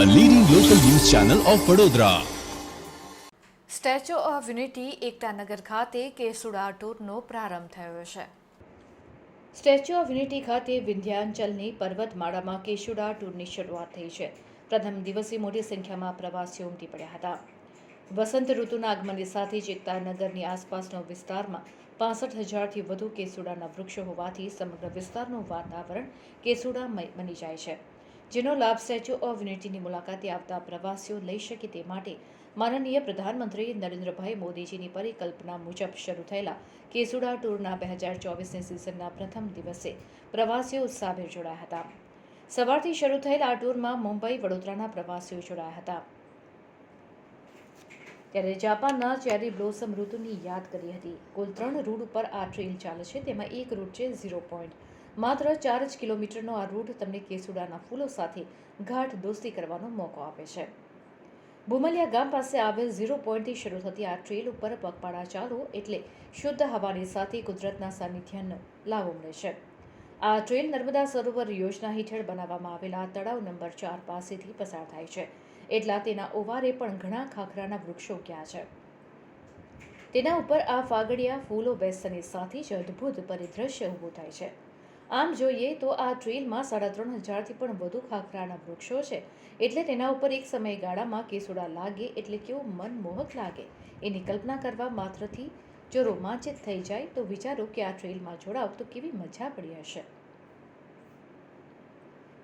Channel of Vadodara statue of unity Ektanagar ખાતે કેસુડા ટૂરનો પ્રારંભ થયો છે. સ્ટેચ્યુ ઓફ યુનિટી ખાતે વિંધ્યાંચલની પર્વતમાળામાં કેસુડા ટૂરની શરૂઆત થઈ છે. પ્રથમ દિવસે મોટી સંખ્યામાં પ્રવાસીઓ ઉમટી પડ્યા હતા. વસંત ઋતુના આગમનની સાથે જ એકતાનગરની આસપાસના વિસ્તારમાં પાસઠ હજારથી વધુ કેસુડાના વૃક્ષો હોવાથી સમગ્ર વિસ્તારનું વાતાવરણ કેસુડામય બની જાય છે. જેનો લાભ સ્ટેચ્યુ ઓફ યુનિટીની મુલાકાતે આવતા પ્રવાસીઓ લઈ શકે તે માટે માનનીય પ્રધાનમંત્રી નરેન્દ્રભાઈ મોદીજીની પરિકલ્પના મુજબ શરૂ થયેલા કેસુડા ટૂરના બે હજાર ચોવીસની સિઝનના પ્રથમ દિવસે પ્રવાસીઓ ઉત્સાહભેર જોડાયા હતા. સવારથી શરૂ થયેલા આ ટૂરમાં મુંબઈ વડોદરાના પ્રવાસીઓ જોડાયા હતા. ત્યારે જાપાનના ચેરી બ્લોસમ ઋતુની યાદ કરી હતી. કુલ ત્રણ રૂટ ઉપર આ ટ્રેલ ચાલે છે. તેમાં એક રૂટ છે ઝીરો પોઈન્ટ માત્ર ચાર જ કિલોમીટરનો આ રૂટ તમને કેસુડાના ફૂલો સાથે ઘાટ દોસ્તી કરવાનો મોકો આપે છે. ભૂમલિયા ગામ પાસે આવેલ ઝીરો પોઈન્ટથી શરૂ થતી આ ટ્રેલ ઉપર પગપાળા ચાલો એટલે શુદ્ધ હવાની સાથે કુદરતના સાનિધ્યનો લાભ મળે છે. આ ટ્રેલ નર્મદા સરોવર યોજના હેઠળ બનાવવામાં આવેલા તળાવ નંબર ચાર પાસેથી પસાર થાય છે. એટલા તેના ઓવારે પણ ઘણા ખાખરાના વૃક્ષો ઉગ્યા છે. તેના ઉપર આ ફાગડિયા ફૂલો બેસતાની સાથે જ અદ્ભુત પરિદ્રશ્ય ઊભું થાય છે. આમ જોઈએ તો આ ટ્રેલમાં સાડા ત્રણ હજારથી પણ વધુ ખાખરાના વૃક્ષો છે. એટલે તેના ઉપર એક સમયગાળામાં કેસુડા લાગે એટલે કેવું મનમોહક લાગે. એની કલ્પના કરવા માત્રથી જો રોમાંચિત થઈ જાય તો વિચારો કે આ ટ્રેલમાં જોડાવ તો કેવી મજા પડી હશે.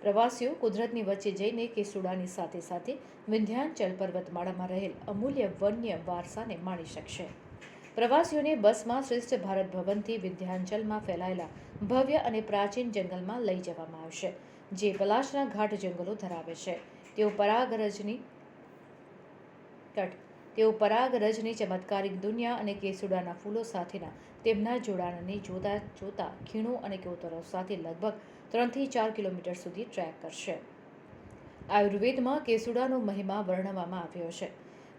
પ્રવાસીઓ કુદરતની વચ્ચે જઈને કેસુડાની સાથે સાથે વિંધ્યાંચલ પર્વતમાળામાં રહેલ અમૂલ્ય વન્ય વારસાને માણી શકશે. પ્રવાસીઓને બસમાં શ્રેષ્ઠ ભારત ભવનથી વિંધ્યાચલમાં ફેલાયેલા ભવ્ય અને પ્રાચીન જંગલમાં લઈ જવામાં આવશે, જે પલાશના ઘાટ જંગલો ધરાવે છે. તેઓ પરાગરજની કટ, તેઓ પરાગરજની ચમત્કારિક દુનિયા અને કેસુડાના ફૂલો સાથેના તેમના જોડાણને જોતા જોતા, ખીણો અને કોતરો સાથે લગભગ ત્રણથી ચાર કિલોમીટર સુધી ટ્રેક કરશે. આયુર્વેદમાં કેસુડાનો મહિમા વર્ણવવામાં આવ્યો છે.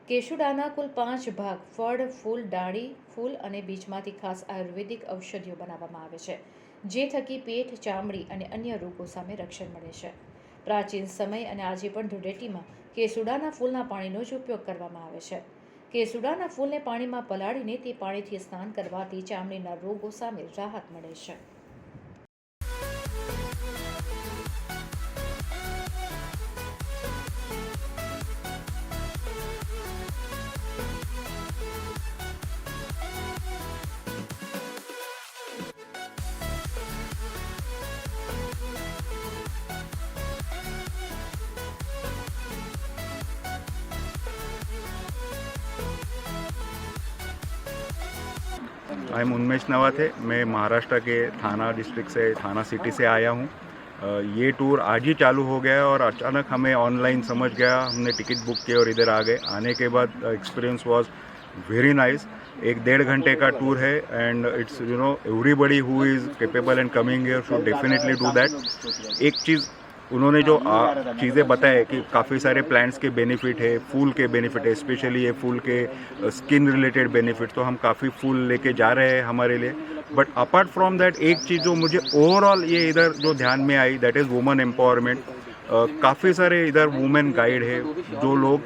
કેસુડાના કુલ પાંચ ભાગ, ફળ, ફૂલ, ડાળી, ફૂલ અને બીજમાંથી ખાસ આયુર્વેદિક ઔષધિઓ બનાવવામાં આવે છે, જે થકી પેટ, ચામડી અને અન્ય રોગો સામે રક્ષણ મળે છે. પ્રાચીન સમય અને આજે પણ ધૂળેટીમાં કેસુડાના ફૂલના પાણીનો જ ઉપયોગ કરવામાં આવે છે. કેસુડાના ફૂલને પાણીમાં પલાળીને તે પાણીથી સ્નાન કરવાથી ચામડીના રોગો સામે રાહત મળે છે. आई एम उन्मेष नवाथे मैं महाराष्ट्र के थाना डिस्ट्रिक्ट से, थाना सिटी से आया हूँ। ये टूर आज ही चालू हो गया और अचानक हमें ऑनलाइन समझ गया। हमने टिकट बुक किया और इधर आ गए। आने के बाद एक्सपीरियंस वाज वेरी नाइस एक डेढ़ घंटे का टूर है and it's you know everybody who is capable and coming here should definitely do that एक चीज़ उन्होंने जो चीज़ें बताए कि काफ़ी सारे प्लांट्स के बेनिफिट है, फूल के बेनिफिट है स्पेशली ये फूल के स्किन रिलेटेड बेनिफिट तो हम काफ़ी फूल लेके जा रहे हैं हमारे लिए। बट अपार्ट फ्रॉम दैट एक चीज़ जो मुझे ओवरऑल ये इधर जो ध्यान में आई दैट इज़ वुमेन एम्पावरमेंट काफ़ी सारे इधर वुमेन गाइड है, जो लोग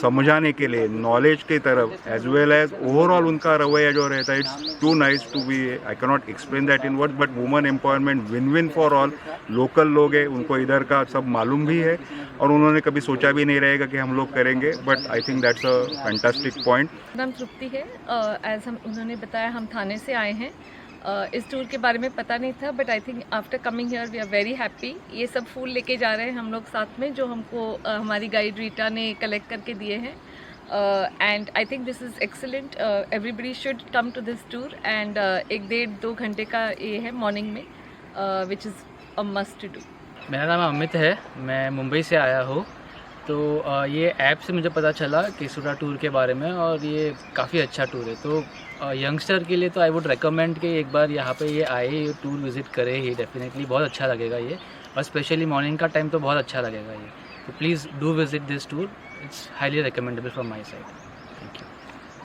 समझाने के लिए नॉलेज की तरफ़ एज वेल एज ओवरऑल उनका रवैया जो रहता है it's too nice to be I cannot explain that in word but women empowerment win win for all local लोग हैं, उनको इधर का सब मालूम भी है, और उन्होंने कभी सोचा भी नहीं रहेगा कि हम लोग करेंगे but I think that's a fantastic point नाम तृप्ति है एज हम, उन्होंने बताया, हम थाने से आए हैं इस टूर के बारे में पता नहीं था but I think after coming here we are very happy ये सब फूल लेके जा रहे हैं हम लोग साथ में जो हमको अ, हमारी गाइड रीटा ने कलेक्ट करके दिए हैं। And I think this is excellent everybody should come to this tour and एक डेढ़ दो घंटे का ये है मॉर्निंग में which is a must to do मेरा नाम अमित है मैं मुंबई से आया हूँ। तो ये ऐप से मुझे पता चला केसुरा टूर के बारे में और ये काफ़ी अच्छा टूर है। तो यंगस्टर के लिए तो आई वुड रिकमेंड कि एक बार यहाँ पे ये आए, ये टूर विज़िट करे। ही डेफिनेटली बहुत अच्छा लगेगा ये। और स्पेशली मॉर्निंग का टाइम तो बहुत अच्छा लगेगा ये। तो please do visit this tour it's highly recommendable from my side